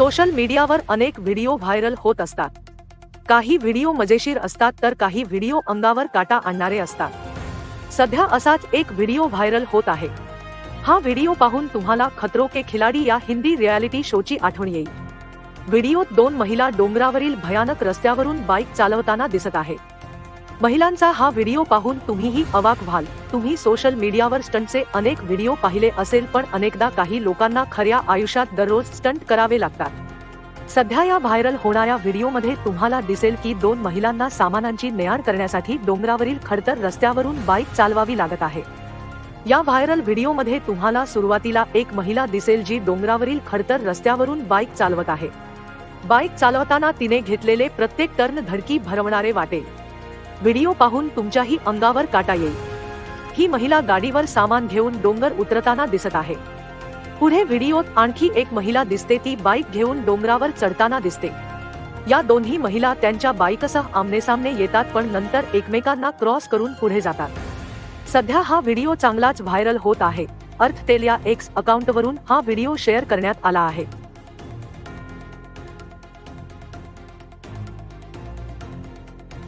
Social मीडियावर अनेक video viral होत असतात. काही व्हिडिओ मजेशीर असतात तर काही व्हिडिओ अंगावर काटा आणणारे असतात. सध्या असाच एक व्हिडिओ व्हायरल होत आहे. हा व्हिडिओ पाहून तुम्हाला खतरो के खिलाडी या हिंदी रियालिटी शोची आठवण येईल. व्हिडिओत दोन महिला डोंगरावरील भयानक रस्त्यावरून बाईक चालवताना दिसत आहे. महिलांचा हा व्हिडिओ पाहून तुम्हीही अवाक व्हाल. तुम्ही सोशल मीडियावर स्टंटचे अनेक व्हिडिओ पाहिले असेल पण अनेकदा काही लोकांना खऱ्या आयुष्यात दररोज स्टंट करावे लागतात. सध्या या व्हायरल होणाऱ्या व्हिडिओमध्ये तुम्हाला दिसेल की दोन महिलांना सामानांची नेआण करण्यासाठी डोंगरावरील खडतर रस्त्यावरून बाईक चालवावी लागत आहे. या व्हायरल व्हिडिओमध्ये तुम्हाला सुरुवातीला एक महिला दिसेल जी डोंगरावरील खडतर रस्त्यावरून बाईक चालवत आहे. बाईक चालवताना तिने घेतलेले प्रत्येक टर्न धडकी भरवणारे वाटेल व्हिडिओ पाहून तुमच्याही अंगावर काटा येईल. ही महिला गाडीवर सामान घेऊन डोंगर उतरताना दिसत आहे. पुढे व्हिडिओत आणखी एक महिला दिसते ती बाईक घेऊन डोंगरावर चढताना दिसते. या दोन्ही महिला त्यांच्या बाईकसह आमनेसामने येतात पण नंतर एकमेकांना क्रॉस करून पुढे जातात. सध्या हा व्हिडिओ चांगलाच व्हायरल होत आहे. अर्थतेल या एक्स अकाउंटवरून हा व्हिडिओ शेअर करण्यात आला आहे.